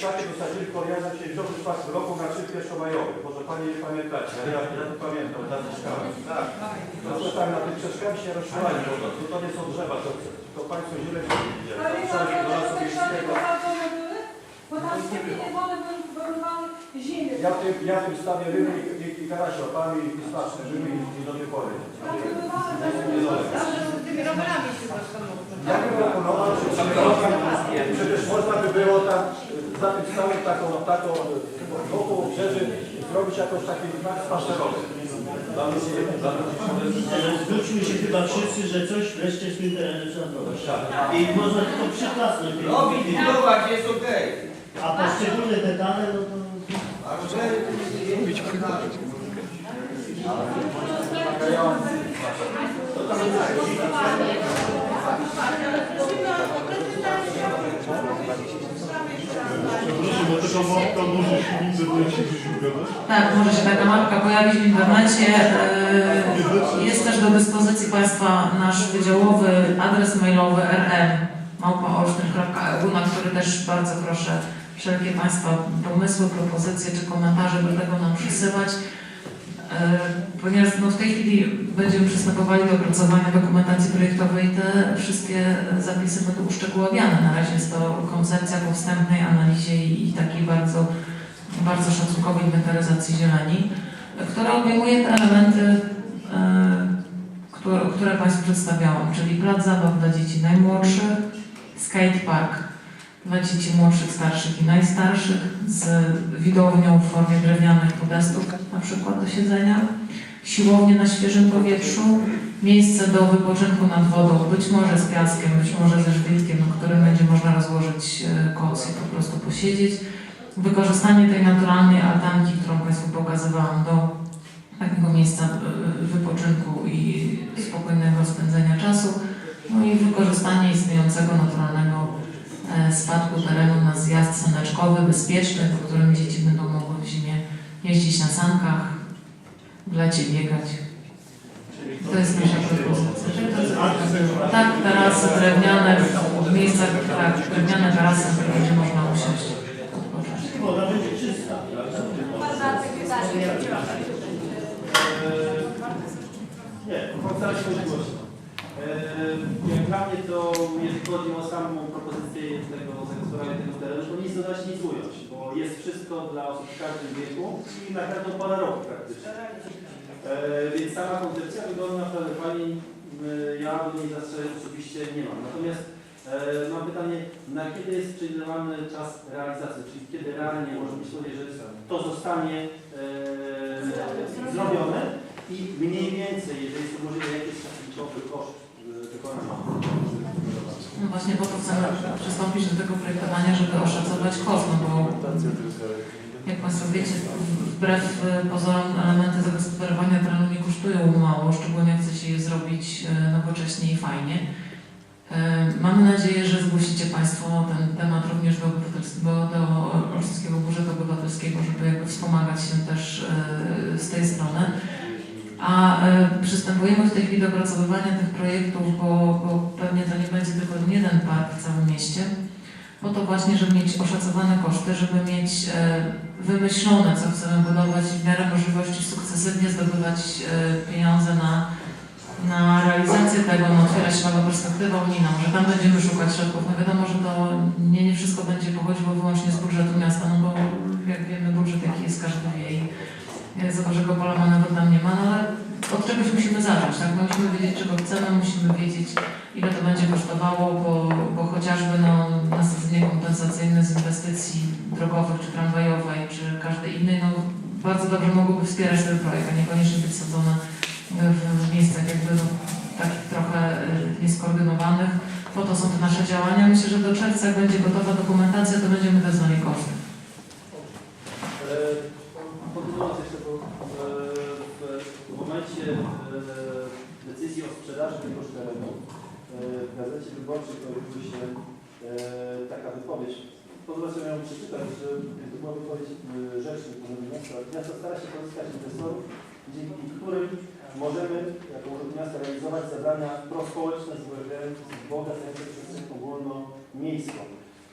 Krzaki wysadzili koreanem się wziął w roku na szczyt pierwszomajowy. Może Panie nie pamiętacie, ale ja, ja to pamiętam, na przeszkami. Tak. No to tam na tych przeszkami się rozszalali po prostu. To nie są drzewa, to, to Państwo źle widzicie. Ale lasu te posadzone były? Bo tam skupienie wody były wywoływały ziemię. Ja w tym, ja w tym stawie ryby i, i, i karasie opami i smaczne ryby i, i do tej pory. Tam bywały te Z tymi rowerami się. Ja bym proponował, że przecież można by było tam y, za tym stałym taką, taką wokół obrzeży zrobić jakoś taki. Ale zwróćmy się chyba wszyscy, że coś wreszcie z tym terenem trzeba zrobić. I można tylko przyklasnąć. Robić, budować jest okej. A poszczególne detale, no to... A że Przepraszam, bo taka mapka Tak, może się taka mapka pojawić w internecie. E, Jest też do dyspozycji Państwa nasz wydziałowy adres mailowy rm.małpaolsztyn.eu, na który też bardzo proszę wszelkie Państwa pomysły, propozycje czy komentarze do tego nam przysyłać. E, Ponieważ no, w tej chwili będziemy przystępowali do opracowania dokumentacji projektowej, te wszystkie zapisy będą uszczegóławiane. Na razie jest to koncepcja po wstępnej analizie i, i takiej bardzo bardzo szacunkowej inwentaryzacji zieleni, która obejmuje te elementy, e, które, które Państwu przedstawiałam, czyli plac zabaw dla dzieci najmłodszych, skatepark dla dzieci młodszych, starszych i najstarszych z widownią w formie drewnianych podestów, na przykład do siedzenia, siłownie na świeżym powietrzu, miejsce do wypoczynku nad wodą, być może z piaskiem, być może ze żwirkiem, na którym będzie można rozłożyć e, koc i po prostu posiedzieć, wykorzystanie tej naturalnej altanki, którą Państwu pokazywałam, do takiego miejsca y, wypoczynku i spokojnego spędzenia czasu, no i wykorzystanie istniejącego naturalnego spadku terenu na zjazd saneczkowy, bezpieczny, po którym dzieci będą mogły w zimie jeździć na sankach, w lecie biegać. To jest nasza propozycja. Tak, tarasy drewniane, w miejscach, tak, drewniane tarasy, w których będzie można usiąść. Woda będzie czysta. Nie, jak dla mnie to, jeżeli chodzi o samą propozycję tego zagospodarowania tego terenu, to nic dodać, nic ująć, bo jest wszystko dla osób w każdym wieku i na każdą porę roku praktycznie. Eee, więc sama koncepcja wygląda naprawdę fajnie. Eee, ja do niej zastrzeżeń oczywiście nie mam. Natomiast mam pytanie, na kiedy jest przewidywany czas realizacji, czyli kiedy realnie można być powiedzieć, że to zostanie zrobione i mniej więcej, jeżeli jest to możliwe, jaki jest koszt e. No właśnie to chcemy przystąpić do tego projektowania, żeby oszacować koszt, no bo jak Państwo wiecie, wbrew pozorom elementy zagospodarowania terenu nie kosztują mało, szczególnie chce się je zrobić e, nowocześnie i fajnie. E, Mamy nadzieję, że zgłosicie Państwo ten temat również do, do Olsztyńskiego Budżetu Obywatelskiego, żeby jakby wspomagać się też e, z tej strony. A e, przystępujemy w tej chwili do opracowywania tych projektów, bo, bo pewnie to nie będzie tylko jeden park w całym mieście. Po to właśnie, żeby mieć oszacowane koszty, żeby mieć e, wymyślone, co chcemy budować i w miarę możliwości sukcesywnie zdobywać e, pieniądze na, na realizację tego, no otwiera się nowa perspektywa unijna, może tam będziemy szukać środków. No wiadomo, że to nie, nie wszystko będzie pochodziło wyłącznie z budżetu miasta, no bo jak wiemy, budżet jaki jest, każdy wie za dużego pola manewru tam nie ma, no ale od czegoś musimy zacząć, tak? My musimy wiedzieć, czego chcemy, musimy wiedzieć, ile to będzie kosztowało, bo, bo chociażby no, nasadzenie kompensacyjne z inwestycji drogowych, czy tramwajowej, czy każdej innej, no bardzo dobrze mogłoby wspierać ten projekt, a niekoniecznie być sadzone w, miejscach jakby no, takich trochę y, nieskoordynowanych. Po to są te nasze działania. Myślę, że do czerwca, jak będzie gotowa dokumentacja, to będziemy też znali koszty. Eee, Kontynuując jeszcze, bo e, w- w momencie e, decyzji o sprzedaży tegoż terenu e, w gazecie wyborczej pojawiła się e, taka wypowiedź. Pozwolę sobie ją przeczytać, że to była wypowiedź e, rzecznik Miasta. Miasto stara się pozyskać inwestorów, dzięki którym możemy jako Urząd Miasta realizować zadania prospołeczne związane z bogactwem przestrzenią wolno miejską.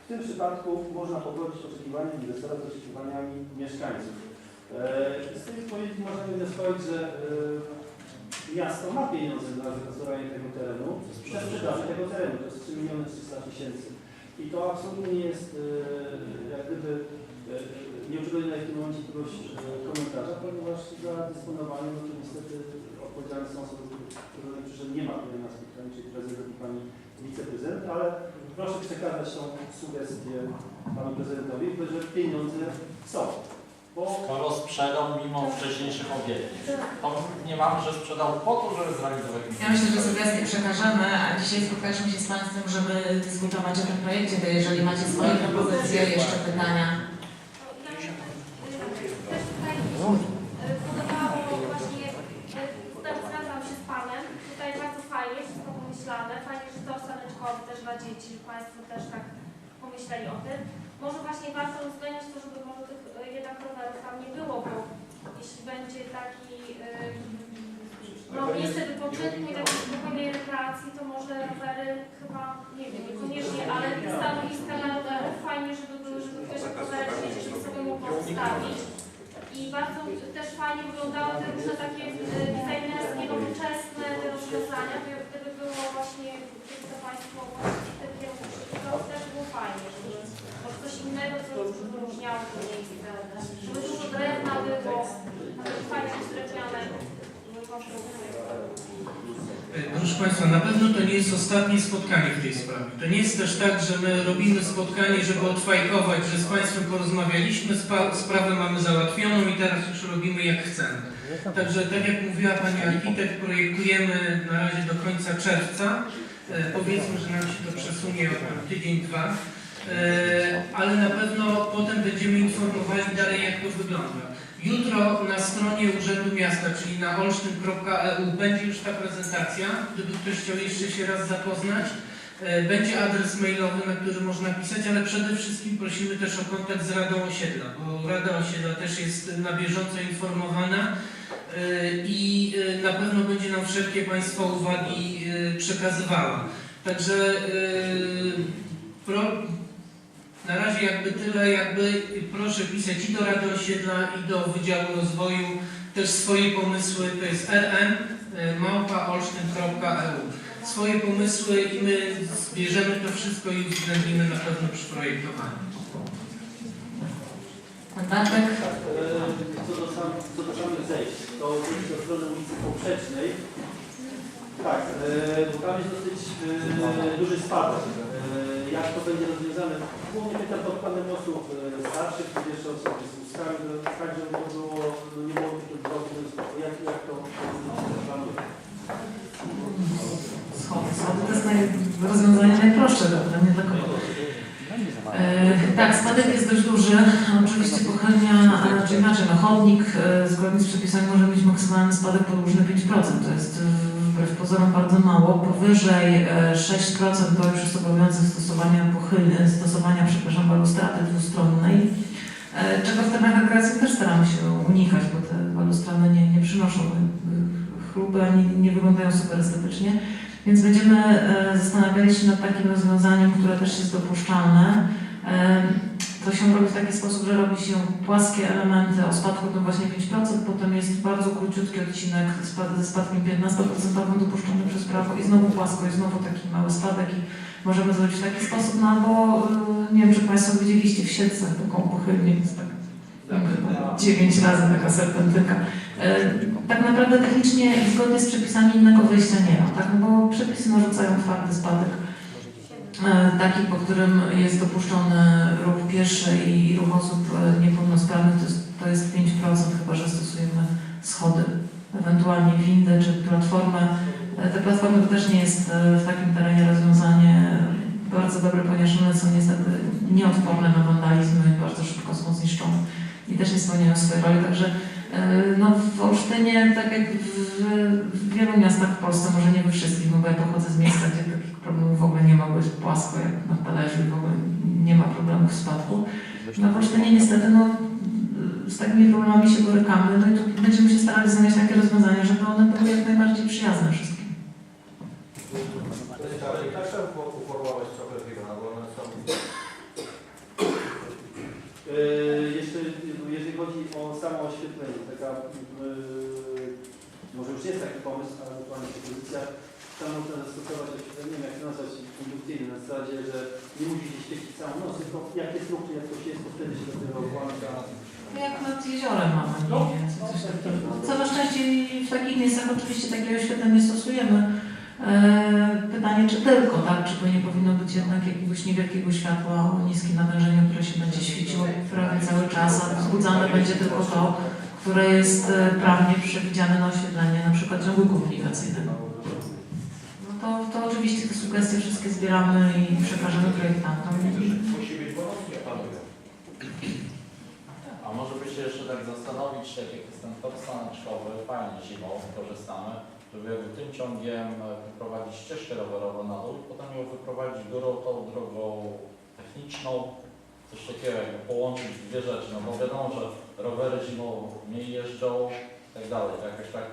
W tym przypadku można pogodzić oczekiwania inwestora z oczekiwaniami mieszkańców. E, Z tej wypowiedzi można wnioskować, że e, miasto ma pieniądze na zagospodarowanie tego terenu, na sprzedaż tego terenu, to jest 3 miliony 300 tysięcy. I to absolutnie nie jest e, jak gdyby e, nie na w tym momencie jakiegoś komentarza, ponieważ za dysponowanie, no to niestety odpowiedzialne są osoby, które że nie ma tutaj na spotkaniu, czyli prezydent i pani wiceprezydent, ale proszę przekazać tą sugestię panu prezydentowi, że pieniądze są. Bo Skoro sprzedał mimo wcześniejszych obietnic, to nie mam, że sprzedał po to, żeby zrealizować Ja myślę, że sugestie przekażemy, a dzisiaj spotkaliśmy się z Państwem, żeby dyskutować o tym projekcie, to jeżeli macie swoje propozycje, jeszcze pytania. Też tutaj podobało właśnie, tutaj zgadzam się z Panem, tutaj bardzo fajnie, wszystko pomyślane, fajnie, że to saneczkowy też dla dzieci, że Państwo też tak pomyśleli o tym. Może właśnie warto uwzględniać to, żeby może tych y, jednak rowerów tam nie było, bo jeśli będzie taki no, miejsce wypoczynku i takiej spokojnej rekreacji, to może rowery chyba, nie wiem, niekoniecznie, ale stanowiska dla rowerów fajnie, żeby były, żeby ktoś rowery gdzieś sobie mógł postawić. I bardzo też fajnie wyglądały te różne takie y, designerskie, nowoczesne te rozwiązania, gdy- gdyby było właśnie, gdyby to Państwo to też było fajnie, żeby może coś innego, co co wyróżniało to miejsce, żeby dużo drewna było, nawet fajnie drewniane konstrukcje. Proszę Państwa, na pewno to nie jest ostatnie spotkanie w tej sprawie. To nie jest też tak, że my robimy spotkanie, żeby odfajkować, że z Państwem porozmawialiśmy, sprawę mamy załatwioną i teraz już robimy jak chcemy. Także tak jak mówiła Pani architekt, projektujemy na razie do końca czerwca. E, powiedzmy, że nam się to przesunie o tydzień, dwa. E, ale na pewno potem będziemy informowali dalej, jak to wygląda. Jutro na stronie Urzędu Miasta, czyli na olsztyn.eu będzie już ta prezentacja, gdyby ktoś chciał jeszcze się raz zapoznać. E, Będzie adres mailowy, na który można pisać, ale przede wszystkim prosimy też o kontakt z Radą Osiedla, bo Rada Osiedla też jest na bieżąco informowana e, i na pewno będzie nam wszelkie Państwa uwagi przekazywała. Także pro, na razie jakby tyle, jakby proszę pisać i do Rady Osiedla i do Wydziału Rozwoju też swoje pomysły, to jest rm e, małpaolsztyn.eu swoje pomysły i my zbierzemy to wszystko i uwzględnimy na pewno przy projektowaniu. Pan Bartek? tak, e, co do, sam, co do samych zejść, to do strony ulicy Poprzecznej, tak, e, bo tam jest dosyć e, duży spadek. E, jak to będzie rozwiązane? Głównie pytam pod panem osób starszych, jeszcze osoby z to tak, żeby to było, no nie było takich drogi, jak, jak to planuje? Schody. To jest naj, rozwiązanie najprostsze, prawda? Nie dla kogo. E, tak, spadek jest dość duży. Oczywiście pochylnia, e, czy inaczej, no chodnik zgodnie z przepisami może mieć maksymalny spadek podłużny 5%. To jest wbrew pozorom bardzo mało. Powyżej e, 6% to już jest obowiązek stosowania pochylny, stosowania, przepraszam, balustrady dwustronnej. E, Czego w terenach rekreacyjnych też staramy się unikać, bo te balustrady nie, nie przynoszą e, chluby, ani nie wyglądają super estetycznie. Więc będziemy e, zastanawiali się nad takim rozwiązaniem, które też jest dopuszczalne. To się robi w taki sposób, że robi się płaskie elementy o spadku to właśnie 5%, potem jest bardzo króciutki odcinek ze spadkiem 15% dopuszczony przez prawo i znowu płasko i znowu taki mały spadek i możemy zrobić w taki sposób, no albo e, nie wiem, czy Państwo widzieliście w siedce taką pochylnię, jest tak 9 razy taka serpentynka. E, Tak naprawdę technicznie zgodnie z przepisami innego wyjścia nie ma, tak? Bo przepisy narzucają twardy spadek, taki, po którym jest dopuszczony ruch pieszy i ruch osób e, niepełnosprawnych, to jest, to jest 5%, chyba że stosujemy schody, ewentualnie windy czy platformę. E, Te platformy to też nie jest e, w takim terenie rozwiązanie bardzo dobre, ponieważ one są niestety nieodporne na wandalizm i bardzo szybko są zniszczone i też nie spełniają swojej roli, także E, No w Olsztynie, tak jak w, w wielu miastach w Polsce, może nie we wszystkich, no bo ja pochodzę z miasta, gdzie problemów w ogóle nie ma, bo jest płasko jak na talerzu i w ogóle nie ma problemów w spadku. No w Olsztynie niestety no, z takimi problemami się borykamy, no i tu będziemy się starali znaleźć takie rozwiązania, żeby one były jak najbardziej przyjazne wszystkim. To jest Yy, jeszcze jeżeli chodzi o samo oświetlenie, taka, yy, może już jest taki pomysł, ale ewentualnie propozycja, tam można zastosować oświetlenie, nie jak nazwać, indukcyjne, na zasadzie, że nie musi się świecić całą noc, tylko jak jest ruch, jak coś jest, to wtedy się dopiero włącza. Jak nad jeziorem mamy więcej coś takiego. Całe szczęście w takich miejscach oczywiście takiego oświetlenia nie stosujemy. E, Pytanie, czy tylko, tak? Czy to nie powinno być jednak jakiegoś niewielkiego światła o niskim natężeniu, które się będzie świeciło prawie cały czas, a wzbudzane będzie tylko to, które jest e, prawnie przewidziane na oświetlenie, na przykład ciągu komunikacyjnego. To, to oczywiście te sugestie wszystkie zbieramy i przekażemy projektantom. Musi być wolność, panowie. A może by się jeszcze tak zastanowić, tak jak jest ten tor staneczkowy, fajnie zimą korzystamy, żeby jakby tym ciągiem wyprowadzić ścieżkę rowerową na dół i potem ją wyprowadzić górą tą drogą techniczną, coś takiego jakby połączyć dwie rzeczy, no bo wiadomo, że rowery zimą mniej jeżdżą i tak dalej, jakoś tak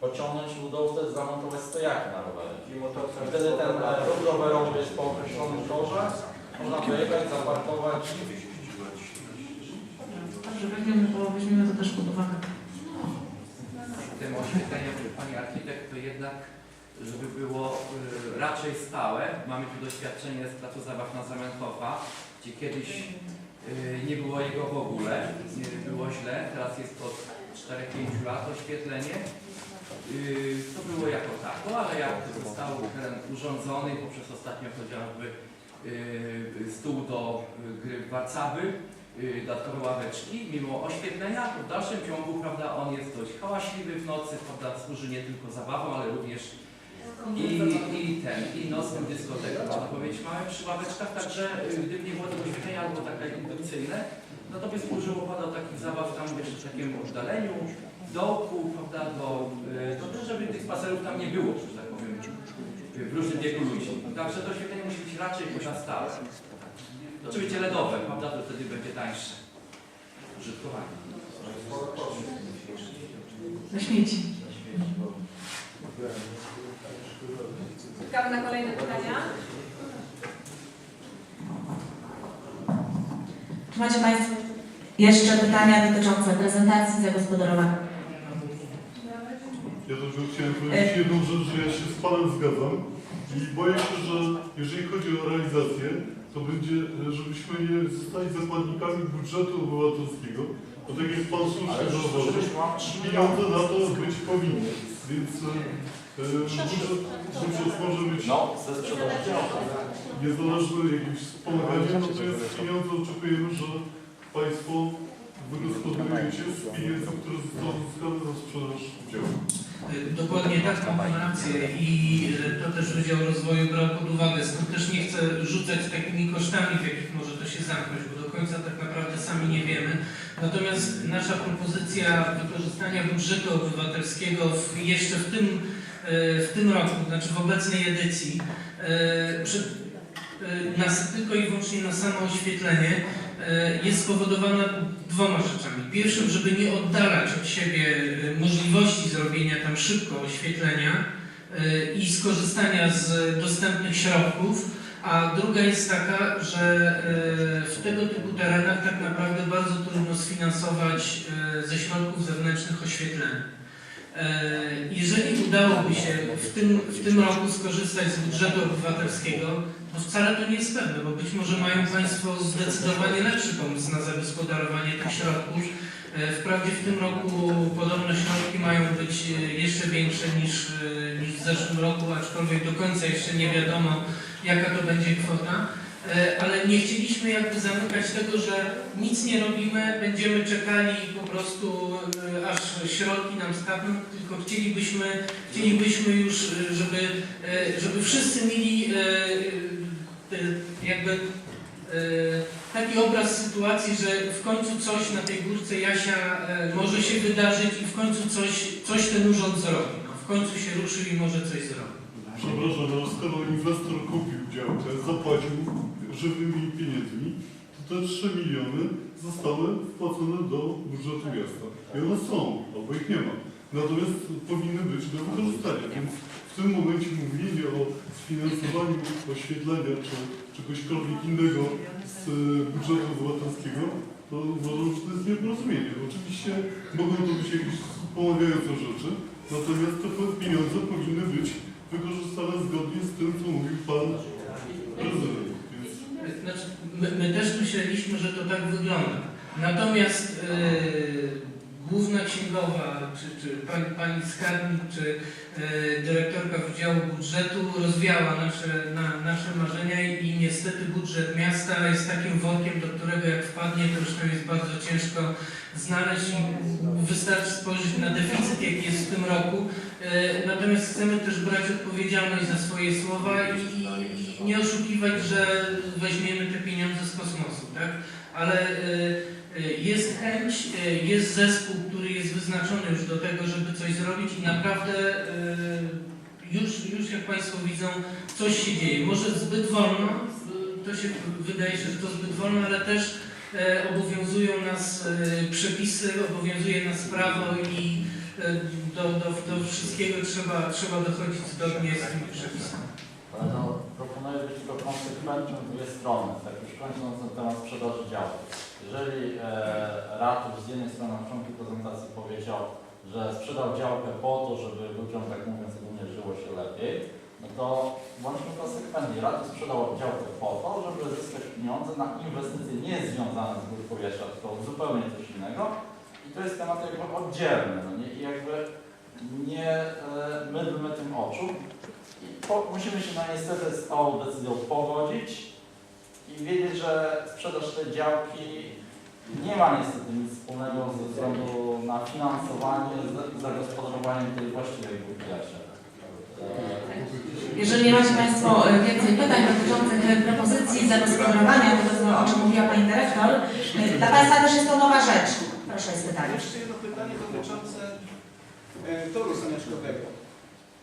pociągnąć udą, wtedy zamontować stojaki na rowery. I I wtedy ten e, ruch rowerowy jest po określonym torze, można wyjechać, zaparkować, Także weźmiemy to, weźmiemy to też pod uwagę. tym oświetleniem Pani Architekt, to jednak, żeby było y, raczej stałe. Mamy tu doświadczenie z placu zabaw na Zamenhofa, gdzie kiedyś y, nie było jego w ogóle, nie było źle, teraz jest od 4-5 lat oświetlenie. Y, to było jako tako, ale jak został teren urządzony poprzez ostatnio chociażby y, stół do y, gry w Warszawy, y, dodatkowe ławeczki, mimo oświetlenia, w dalszym ciągu, prawda, on jest dość hałaśliwy w nocy, prawda, służy nie tylko zabawą, ale również i, i ten, i nocnym dyskoteką, można powiedzieć, mamy przy ławeczkach, także gdyby nie było tego oświetlenia albo takie indukcyjne, no to by służyło pada do takich zabaw tam jeszcze w takim oddaleniu, dołku, prawda, do, y, to też, żeby tych spacerów tam nie było, że tak powiem, w różnym wieku ludzi. Także to oświetlenie musi być raczej chyba stałe. Oczywiście LEDowe, prawda, to wtedy będzie tańsze użytkowanie. Na śmieci. Czekamy na kolejne pytania. Czy macie Państwo jeszcze pytania dotyczące prezentacji zagospodarowania? Ja tylko chciałem powiedzieć jedną rzecz, że ja się z Panem zgadzam i boję się, że jeżeli chodzi o realizację, to będzie, żebyśmy nie zostali zakładnikami budżetu obywatelskiego, bo tak jak Pan słusznie zauważył, pieniądze na to być powinny, więc e, budżet, budżet może być no, niezależny jakimś wspomaganiem, natomiast pieniądze oczekujemy, że Państwo wygospodarujecie z pieniędzy, które zostały uzyskane za sprzedaż udziału. Y, Dokładnie tak, mam rację i to też Wydział Rozwoju brał pod uwagę. Stąd też nie chcę rzucać takimi kosztami, w jakich może to się zamknąć, bo do końca tak naprawdę sami nie wiemy. Natomiast nasza propozycja wykorzystania budżetu obywatelskiego w, jeszcze w tym, y, w tym roku, znaczy w obecnej edycji, y, przy, nas, tylko i wyłącznie na samo oświetlenie jest spowodowana dwoma rzeczami. Pierwszym, żeby nie oddalać od siebie y, możliwości zrobienia tam szybko oświetlenia y, i skorzystania z dostępnych środków, a druga jest taka, że w tego typu terenach tak naprawdę bardzo trudno sfinansować ze środków zewnętrznych oświetlenie. E, Jeżeli udałoby się w tym, w tym roku skorzystać z budżetu obywatelskiego, to wcale to nie jest pewne, bo być może mają Państwo zdecydowanie lepszy pomysł na zagospodarowanie tych środków. E, Wprawdzie w tym roku podobno środki mają być e, jeszcze większe niż, niż w zeszłym roku, aczkolwiek do końca jeszcze nie wiadomo, jaka to będzie kwota. E, Ale nie chcieliśmy jakby zamykać tego, że nic nie robimy, będziemy czekali po prostu e, aż środki nam skapną, tylko chcielibyśmy, chcielibyśmy już, e, żeby, żeby wszyscy mieli jakby taki obraz sytuacji, że w końcu coś na tej górce Jasia może się wydarzyć i w końcu coś, coś ten urząd zrobi. No, w końcu się ruszy i może coś zrobi. Przepraszam, ale skoro inwestor kupił działkę, zapłacił żywymi pieniędzmi, to te 3 miliony zostały wpłacone do budżetu miasta. I one są, albo ich nie ma. Natomiast powinny być do wykorzystania. Więc w tym momencie mówienie o sfinansowaniu oświetlenia czy czegośkolwiek innego z budżetu obywatelskiego to uważam, że to jest nieporozumienie. Oczywiście mogą to być jakieś pomagające rzeczy, natomiast te pieniądze powinny być wykorzystane zgodnie z tym, co mówił Pan Prezydent. Znaczy, my, my też myśleliśmy, że to tak wygląda. Natomiast yy, główna księgowa, czy, czy pani, pani skarbnik, czy yy, dyrektorka Wydziału Budżetu rozwiała nasze, na, nasze marzenia i, niestety budżet miasta jest takim workiem, do którego jak wpadnie, to już jest bardzo ciężko znaleźć wystarczy spojrzeć na deficyt, jaki jest w tym roku. Yy, Natomiast chcemy też brać odpowiedzialność za swoje słowa i, i nie oszukiwać, że weźmiemy te pieniądze z kosmosu, tak? Ale y, jest chęć, y, jest zespół, który jest wyznaczony już do tego, żeby coś zrobić i naprawdę y, już, już jak Państwo widzą, coś się dzieje. Może zbyt wolno, to się wydaje że to zbyt wolno, ale też e, obowiązują nas e, przepisy, obowiązuje nas prawo i e, do, do, do wszystkiego trzeba, trzeba dochodzić zgodnie z tymi przepisami. No, proponuję być tylko konsekwentnym dwie strony, tak już kończąc na temat sprzedaży działów. Jeżeli e, Ratusz z jednej strony na początku prezentacji powiedział, że sprzedał działkę po to, żeby ludziom, tak mówiąc ogólnie, żyło się lepiej, no to bądźmy konsekwentni. Ratusz sprzedał działkę po to, żeby zyskać pieniądze na inwestycje nie związane z góry powietrza, tylko zupełnie coś innego. I to jest temat jakby oddzielny, no nie? I jakby nie e, mydlmy tym oczu. I po, musimy się na niestety z tą decyzją pogodzić i wiedzieć, że sprzedaż tej działki nie ma niestety nic wspólnego ze względu na finansowanie, z zagospodarowaniem tej właściwej grupy leśnej. Jeżeli nie macie Państwo e, więcej pytań dotyczących e, propozycji zagospodarowania, to o czym mówiła Pani Dyrektor, e, dla Państwa też jest to nowa rzecz. Proszę, jest pytanie. Jeszcze jedno pytanie dotyczące e, toru saneczkowego.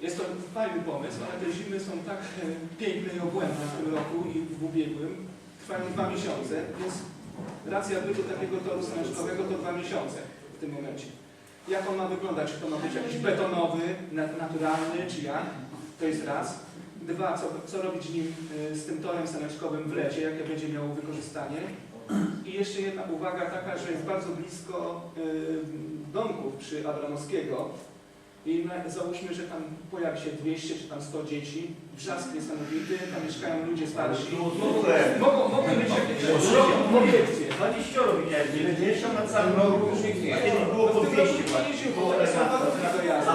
Jest to fajny pomysł, ale te zimy są tak e, piękne i obłędne w tym roku i w ubiegłym. Trwają dwa miesiące, więc racja bytu takiego toru saneczkowego to dwa miesiące w tym momencie. Jak on ma wyglądać? Czy to ma być jakiś betonowy, na- naturalny, czy jak? To jest raz. Dwa, co, co robić nim, e, z tym torem saneczkowym w lecie, jakie będzie miało wykorzystanie? I jeszcze jedna uwaga taka, że jest bardzo blisko y, domków przy Abramowskiego i załóżmy, że tam pojawi się 200 czy tam 100 dzieci, wrzask niesamowity, tam mieszkają ludzie starsi. Mogą, mogą, mogą być jakieś obiekcje. 20 widziałem, 90 na całym roku, a kiedyś było po 200 Nie jeździł, bo one są warunki do jazdy.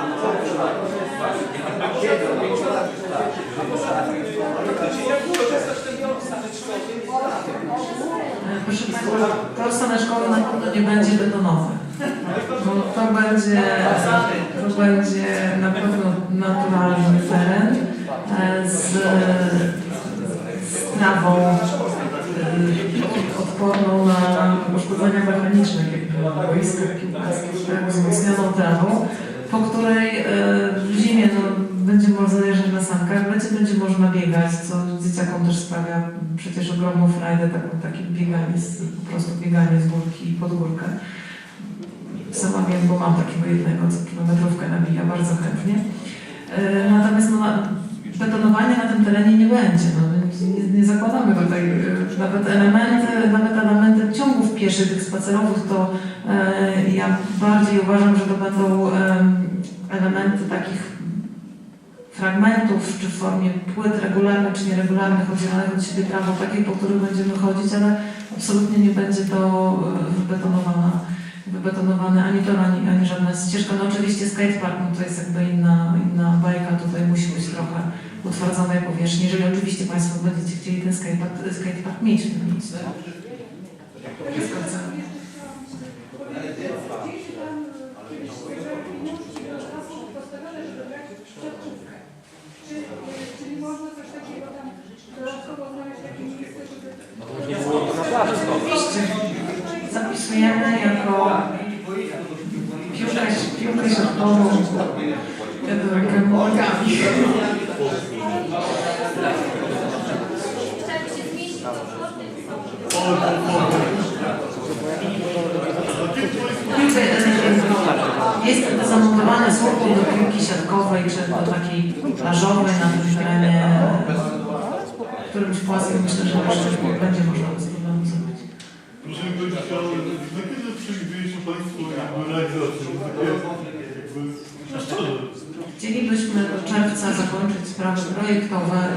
A poza tym, y, jak wykorzystać ten dom saneczkowy? E, Proszę Państwa, tor saneczkowy na pewno nie będzie betonowy. Bo to będzie, to będzie na pewno naturalny teren e, z, trawą e, odporną na uszkodzenia mechaniczne, jak piłkarskich, tak, wzmocnioną trawą, po której e, w zimie no, będzie można zajeżdżać na sankach, będzie, będzie można biegać, co dzieciakom też sprawia przecież ogromną frajdę, taką, takie bieganie, z, po prostu bieganie z górki pod górkę. Sama wiem, bo mam takiego jednego, co kilometrówkę nabija bardzo chętnie. E, Natomiast no, betonowania na tym terenie nie będzie. No, nie, nie zakładamy tutaj e, nawet elementy, nawet elementy ciągów pieszych, tych spacerowych, to e, ja bardziej uważam, że to będą em, elementy takich fragmentów, czy w formie płyt regularnych, czy nieregularnych, oddzielanych od siebie trawą, takiej, po których będziemy chodzić, ale absolutnie nie będzie to e, wybetonowana, wybetonowane ani tor, ani, ani żadna ścieżka. No oczywiście skatepark, no to jest jakby inna, inna bajka, tutaj musi być trochę utwardzonej powierzchni, jeżeli oczywiście Państwo będziecie chcieli ten skatepark, skatepark mieć w tym miejscu. Zgadzam. Gdzieś tam, jeżeli pieniądze są postawione, żeby brać przodkówkę. Czy, czyli można coś takiego tam dodatkowo znaleźć takie miejsce, żeby... Oczywiście zapisujemy jako piłkę siatkową nogami. Chciałabym się zmieścić, to jest zamontowane słupki do piłki siatkowej czy do takiej plażowej na tym terenie, którymś płaskim myślę, że jeszcze będzie można bez zrobić. Ale realizację. Takie jakby, no szczerze, Chcielibyśmy do czerwca zakończyć sprawy projektowe,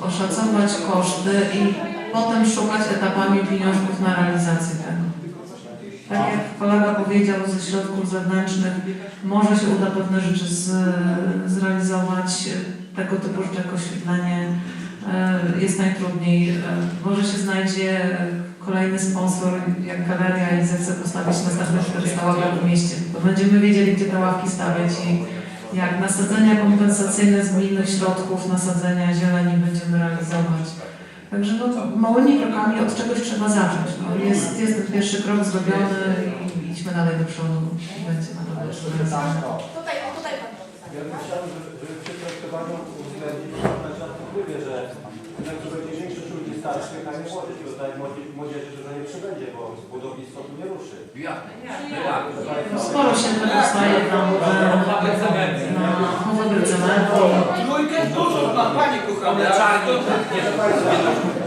oszacować koszty i potem szukać etapami pieniążków na realizację tego. Tak jak kolega powiedział, ze środków zewnętrznych może się uda pewne rzeczy z, zrealizować, tego typu rzeczy jak oświetlenie e, jest najtrudniej. E, Może się znajdzie e, kolejny sponsor, jak galeria i zechce postawić następne 400 ławek w mieście. To będziemy wiedzieli, gdzie te ławki stawiać i jak nasadzenia kompensacyjne z gminnych środków, nasadzenia zieleni będziemy realizować. Także no, małymi krokami od czegoś trzeba zacząć. No, jest, jest ten pierwszy krok zrobiony i idźmy dalej do przodu. Będzie na pewno zrealizowane. Tutaj, o tutaj pan Ja bym chciał, żeby, przy projektowaniu uwzględnić na wpływie, że że będzie większość ludzi starszych, a nie młodzież, bo tak młodzi- młodzieży dużo nie przybędzie, bo budownictwo tu nie ruszy. Jak? Sporo się powstaje tam e, na fabryce cementu. Trójkę dużo, ma pani kochana. Tak,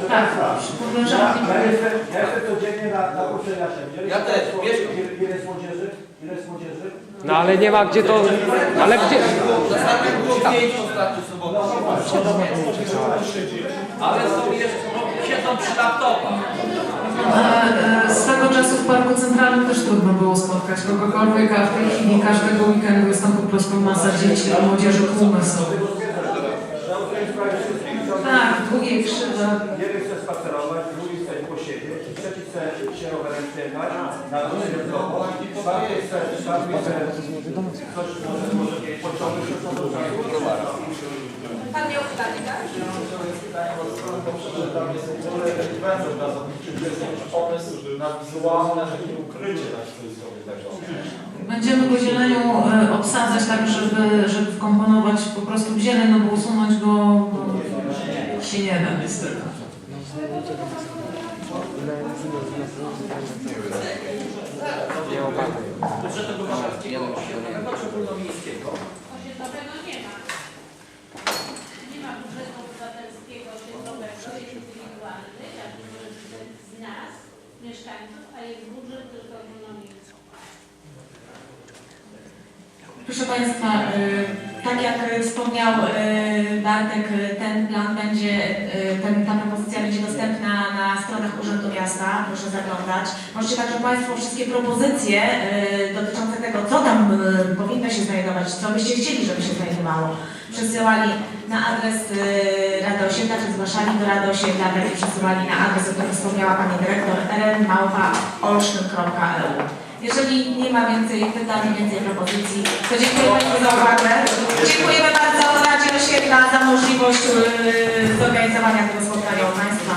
Ja, podejrzewam. ja, jestem, ja jestem codziennie na, na. Ja też, wiesz. Ile, ile jest młodzieży? Ile jest młodzieży? No ale nie ma gdzie to... Ale gdzie... Ostatnio było pięć ostatnią sobotę. ale są jeszcze, przy laptopach. E, e, Swego czasu w Parku Centralnym też trudno było spotkać kogokolwiek, a w tej chwili każdego weekendu jest tam po prostu masa dzieci i młodzieży tłumy są. Tak, długie krzywe. Jeden chce spacerować, drugi chce posiedzieć, trzeci chce się rowerem przejechać, na drugim domu, czwarty chce, czwarty chce coś może, może pociągnąć się do Pan miał pytanie, tak? pomysł na wizualne takie ukrycie na sobie tego. Będziemy go zielenią e, obsadzać tak, żeby, żeby wkomponować po prostu w zieleń, no bo usunąć go no, się nie da niestety. Budżetu warszawskiego, osiedlowego czy ogólnomiejskiego? Osiedlowego nie ma. Nie ma budżetu obywatelskiego osiedlowego, jest indywidualny, każdy może z nas, mieszkańców, a jest budżet tylko ogólnomiejski. Proszę Państwa, y, tak jak wspomniał y, Bartek, ten plan będzie, y, ten, ta propozycja będzie dostępna na stronach Urzędu Miasta, proszę zaglądać. Możecie także Państwo wszystkie propozycje dotyczące tego, co tam powinno się znajdować, co byście chcieli, żeby się znajdowało, przesyłali na adres y, Rady Osiedla, czy zgłaszali do Rady Osiedla, będzie przesyłali na adres, o którym wspomniała Pani Dyrektor, rmałpa.olsztyn.eu. Jeżeli nie ma więcej pytań, więcej propozycji, to dziękuję Państwu za uwagę. Dziękujemy bardzo Radzie Osiedla za możliwość yy, zorganizowania tego spotkania u Państwa.